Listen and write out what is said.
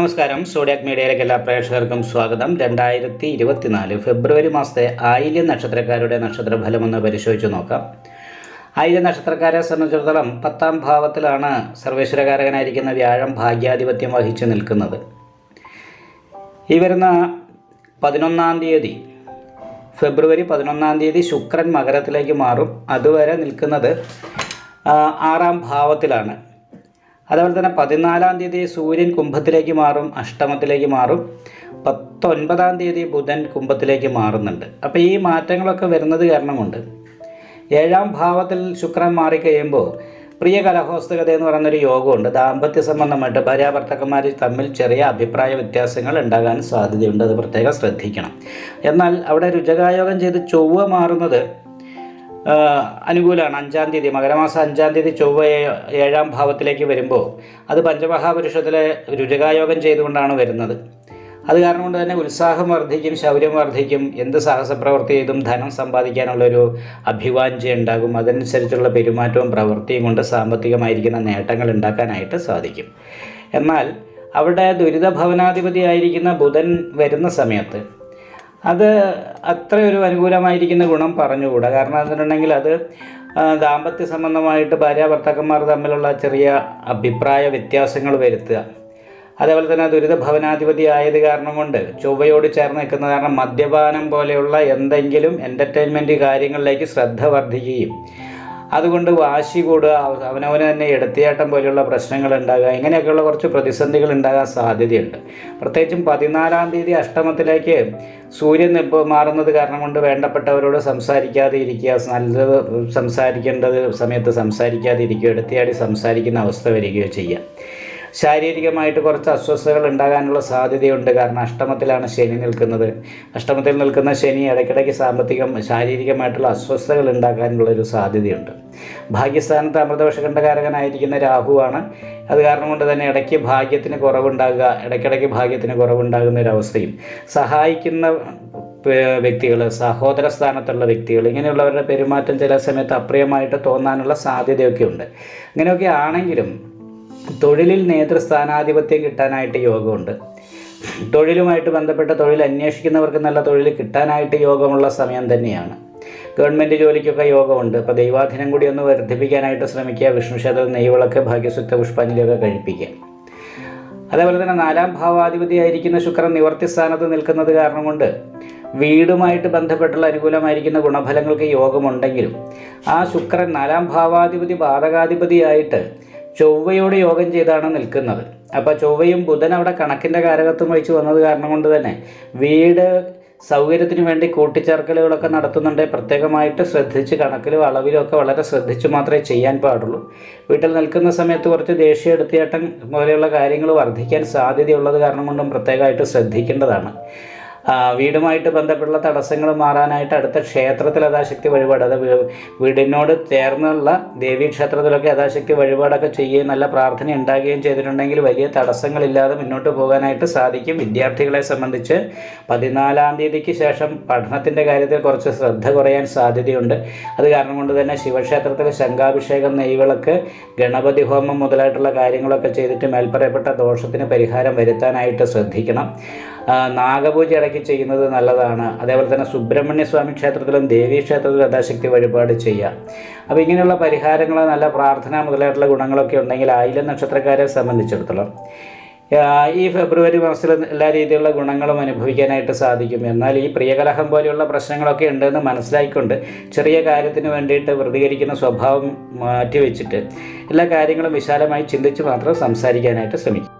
നമസ്കാരം. സോഡിയാക് മീഡിയയിലേക്ക് എല്ലാ പ്രേക്ഷകർക്കും സ്വാഗതം. രണ്ടായിരത്തി ഇരുപത്തിനാല് ഫെബ്രുവരി മാസത്തെ ആയില്യം നക്ഷത്രക്കാരുടെ നക്ഷത്രഫലം ഒന്ന് പരിശോധിച്ച് നോക്കാം. ആയില്യം നക്ഷത്രക്കാരെ സംബന്ധിച്ചിടത്തോളം പത്താം ഭാവത്തിലാണ് സർവേശ്വരകാരകനായിരിക്കുന്ന വ്യാഴം ഭാഗ്യാധിപത്യം വഹിച്ചു നിൽക്കുന്നത്. ഈ വരുന്ന പതിനൊന്നാം തീയതി ഫെബ്രുവരി പതിനൊന്നാം തീയതി ശുക്രൻ മകരത്തിലേക്ക് മാറും. അതുവരെ നിൽക്കുന്നത് ആറാം ഭാവത്തിലാണ്. അതുപോലെ തന്നെ പതിനാലാം തീയതി സൂര്യൻ കുംഭത്തിലേക്ക് മാറും അഷ്ടമത്തിലേക്ക് മാറും പത്തൊൻപതാം തീയതി ബുധൻ കുംഭത്തിലേക്ക് മാറുന്നുണ്ട്. അപ്പോൾ ഈ മാറ്റങ്ങളൊക്കെ വരുന്നത് കാരണം ഏഴാം ഭാവത്തിൽ ശുക്രൻ മാറിക്കഴിയുമ്പോൾ പ്രിയ കലഹോസ്തകത എന്ന് പറയുന്നൊരു യോഗമുണ്ട്. ദാമ്പത്യ സംബന്ധമായിട്ട് ഭാര്യാഭർത്തക്കന്മാർ തമ്മിൽ ചെറിയ അഭിപ്രായ വ്യത്യാസങ്ങൾ ഉണ്ടാകാൻ സാധ്യതയുണ്ട്. അത് പ്രത്യേകം ശ്രദ്ധിക്കണം. എന്നാൽ അവിടെ രുചകായോഗം ചെയ്ത് ചൊവ്വ മാറുന്നത് അനുകൂലമാണ്. അഞ്ചാം തീയതി മകരമാസം അഞ്ചാം തീയതി ചൊവ്വ ഏഴാം ഭാവത്തിലേക്ക് വരുമ്പോൾ അത് പഞ്ചമഹാപുരുഷത്തിലെ രുചകായോഗം ചെയ്തുകൊണ്ടാണ് വരുന്നത്. അത് കാരണം കൊണ്ട് തന്നെ ഉത്സാഹം വർദ്ധിക്കും ശൗര്യം വർദ്ധിക്കും എന്ത് സാഹസപ്രവൃത്തി ചെയ്തും ധനം സമ്പാദിക്കാനുള്ളൊരു അഭിവാഞ്ചി ഉണ്ടാകും. അതനുസരിച്ചുള്ള പെരുമാറ്റവും പ്രവൃത്തിയും കൊണ്ട് സാമ്പത്തികമായിരിക്കുന്ന നേട്ടങ്ങൾ ഉണ്ടാക്കാനായിട്ട് സാധിക്കും. എന്നാൽ അവിടെ ദുരിത ഭവനാധിപതിയായിരിക്കുന്ന ബുധൻ വരുന്ന സമയത്ത് അത് അത്ര ഒരു അനുകൂലമായിരിക്കുന്ന ഗുണം പറഞ്ഞുകൂടാ. കാരണം എന്തിട്ടുണ്ടെങ്കിൽ അത് ദാമ്പത്യ സംബന്ധമായിട്ട് ഭാര്യ ഭർത്താക്കന്മാർ തമ്മിലുള്ള ചെറിയ അഭിപ്രായ വ്യത്യാസങ്ങൾ വരുത്തുക. അതേപോലെ തന്നെ ദുരിത ഭവനാധിപതി ആയത് കാരണം കൊണ്ട് ചൊവ്വയോട് ചേർന്ന് നിൽക്കുന്ന കാരണം മദ്യപാനം പോലെയുള്ള എന്തെങ്കിലും എന്റർടൈൻമെന്റ് കാര്യങ്ങളിലേക്ക് ശ്രദ്ധ വർദ്ധിക്കുകയും അതുകൊണ്ട് വാശി കൂടുക അവ- അവനവന് തന്നെ എടുത്തിയാട്ടം പോലെയുള്ള പ്രശ്നങ്ങൾ ഉണ്ടാകുക ഇങ്ങനെയൊക്കെയുള്ള കുറച്ച് പ്രതിസന്ധികൾ ഉണ്ടാകാൻ സാധ്യതയുണ്ട്. പ്രത്യേകിച്ചും പതിനാലാം തീയതി അഷ്ടമത്തിലേക്ക് സൂര്യൻ മാറുന്നത് കാരണം കൊണ്ട് വേണ്ടപ്പെട്ടവരോട് സംസാരിക്കാതെ ഇരിക്കുക നല്ലത് സംസാരിക്കേണ്ടത് സമയത്ത് സംസാരിക്കാതെ ഇരിക്കുക എടുത്തിയാടി സംസാരിക്കുന്ന അവസ്ഥ വരികയോ ചെയ്യുക. ശാരീരികമായിട്ട് കുറച്ച് അസ്വസ്ഥതകൾ ഉണ്ടാകാനുള്ള സാധ്യതയുണ്ട്. കാരണം അഷ്ടമത്തിലാണ് ശനി നിൽക്കുന്നത്. അഷ്ടമത്തിൽ നിൽക്കുന്ന ശനി ഇടയ്ക്കിടയ്ക്ക് സാമ്പത്തികം ശാരീരികമായിട്ടുള്ള അസ്വസ്ഥതകൾ ഉണ്ടാക്കാനുള്ള ഒരു സാധ്യതയുണ്ട്. ഭാഗ്യസ്ഥാനത്ത് അമൃതവശകണ്ഠകാരകനായിരിക്കുന്ന രാഹുവാണ്. അത് കാരണം കൊണ്ട് തന്നെ ഇടയ്ക്ക് ഭാഗ്യത്തിന് കുറവുണ്ടാകുക ഇടയ്ക്കിടയ്ക്ക് ഭാഗ്യത്തിന് കുറവുണ്ടാകുന്ന ഒരു അവസ്ഥയും. സഹായിക്കുന്ന വ്യക്തികൾ സഹോദര സ്ഥാനത്തുള്ള വ്യക്തികൾ ഇങ്ങനെയുള്ളവരുടെ പെരുമാറ്റം ചില സമയത്ത് അപ്രിയമായിട്ട് തോന്നാനുള്ള സാധ്യതയൊക്കെ ഉണ്ട് ഇങ്ങനെയൊക്കെ ആണെങ്കിലും തൊഴിലിൽ നേതൃസ്ഥാനാധിപത്യം കിട്ടാനായിട്ട് യോഗമുണ്ട്. തൊഴിലുമായിട്ട് ബന്ധപ്പെട്ട തൊഴിൽ അന്വേഷിക്കുന്നവർക്ക് നല്ല തൊഴിൽ കിട്ടാനായിട്ട് യോഗമുള്ള സമയം തന്നെയാണ്. ഗവൺമെന്റ് ജോലിക്കൊക്കെ യോഗമുണ്ട്. അപ്പോൾ ദൈവാധീനം കൂടി ഒന്ന് വർദ്ധിപ്പിക്കാനായിട്ട് ശ്രമിക്കുക. വിഷ്ണു ക്ഷേത്രത്തിൽ നെയ്വിളക്ക് ഭാഗ്യസുക്ത പുഷ്പാഞ്ജലിയൊക്കെ കഴിപ്പിക്കുക. അതേപോലെ തന്നെ നാലാം ഭാവാധിപതിയായിരിക്കുന്ന ശുക്രൻ നിവർത്തി സ്ഥാനത്ത് നിൽക്കുന്നത് കാരണം കൊണ്ട് വീടുമായിട്ട് ബന്ധപ്പെട്ടുള്ള അനുകൂലമായിരിക്കുന്ന ഗുണഫലങ്ങൾക്ക് യോഗമുണ്ടെങ്കിലും ആ ശുക്രൻ നാലാം ഭാവാധിപതി ബാധകാധിപതിയായിട്ട് ചൊവ്വയോട് യോഗം ചെയ്താണ് നിൽക്കുന്നത്. അപ്പോൾ ചൊവ്വയും ബുധൻ അവിടെ കണക്കിന്റെ കാരകത്വം വഹിച്ചു വന്നത് കാരണം കൊണ്ട് തന്നെ വീട് സൗകര്യത്തിന് വേണ്ടി കൂട്ടിച്ചേർക്കലുകളൊക്കെ നടത്തുന്നുണ്ട്. പ്രത്യേകമായിട്ട് ശ്രദ്ധിച്ച് കണക്കിലും അളവിലും ഒക്കെ വളരെ ശ്രദ്ധിച്ച് മാത്രമേ ചെയ്യാൻ പാടുള്ളൂ. വീട്ടിൽ നിൽക്കുന്ന സമയത്ത് കുറച്ച് ദേഷ്യ എടുത്തിയേട്ടം പോലെയുള്ള കാര്യങ്ങൾ വർദ്ധിക്കാൻ സാധ്യതയുള്ളത് കാരണം കൊണ്ടും പ്രത്യേകമായിട്ട് ശ്രദ്ധിക്കേണ്ടതാണ്. വീടുമായിട്ട് ബന്ധപ്പെട്ടുള്ള തടസ്സങ്ങൾ മാറാനായിട്ട് അടുത്ത ക്ഷേത്രത്തിൽ യഥാശക്തി വഴിപാട് അത് വീടിനോട് ചേർന്നുള്ള ദേവീ ക്ഷേത്രത്തിലൊക്കെ യഥാശക്തി വഴിപാടൊക്കെ ചെയ്യുകയും നല്ല പ്രാർത്ഥന ഉണ്ടാകുകയും ചെയ്തിട്ടുണ്ടെങ്കിൽ വലിയ തടസ്സങ്ങളില്ലാതെ മുന്നോട്ട് പോകാനായിട്ട് സാധിക്കും. വിദ്യാർത്ഥികളെ സംബന്ധിച്ച് പതിനാലാം തീയതിക്ക് ശേഷം പഠനത്തിന്റെ കാര്യത്തിൽ കുറച്ച് ശ്രദ്ധ കുറയാൻ സാധ്യതയുണ്ട്. അത് കാരണം കൊണ്ട് തന്നെ ശിവക്ഷേത്രത്തിൽ ശംഖാഭിഷേകം നെയ്വിളക്ക് ഗണപതി ഹോമം മുതലായിട്ടുള്ള കാര്യങ്ങളൊക്കെ ചെയ്തിട്ട് മേൽപ്പറയപ്പെട്ട ദോഷത്തിന് പരിഹാരം വരുത്താനായിട്ട് ശ്രദ്ധിക്കണം. നാഗപൂജ ഇടയ്ക്ക് ചെയ്യുന്നത് നല്ലതാണ്. അതേപോലെ തന്നെ സുബ്രഹ്മണ്യ സ്വാമി ക്ഷേത്രത്തിലും ദേവീ ക്ഷേത്രത്തിലും യഥാശക്തി വഴിപാട് ചെയ്യുക. അപ്പോൾ ഇങ്ങനെയുള്ള പരിഹാരങ്ങൾ നല്ല പ്രാർത്ഥന മുതലായിട്ടുള്ള ഗുണങ്ങളൊക്കെ ഉണ്ടെങ്കിൽ ആയില നക്ഷത്രക്കാരെ സംബന്ധിച്ചിടത്തോളം ഈ ഫെബ്രുവരി മാസത്തിൽ എല്ലാ രീതിയിലുള്ള ഗുണങ്ങളും അനുഭവിക്കാനായിട്ട് സാധിക്കും. എന്നാൽ ഈ പ്രിയകലഹം പോലെയുള്ള പ്രശ്നങ്ങളൊക്കെ ഉണ്ടെന്ന് മനസ്സിലാക്കിക്കൊണ്ട് ചെറിയ കാര്യത്തിന് വേണ്ടിയിട്ട് പ്രതികരിക്കുന്ന സ്വഭാവം മാറ്റിവെച്ചിട്ട് എല്ലാ കാര്യങ്ങളും വിശാലമായി ചിന്തിച്ച് മാത്രം സംസാരിക്കാനായിട്ട് ശ്രമിക്കും.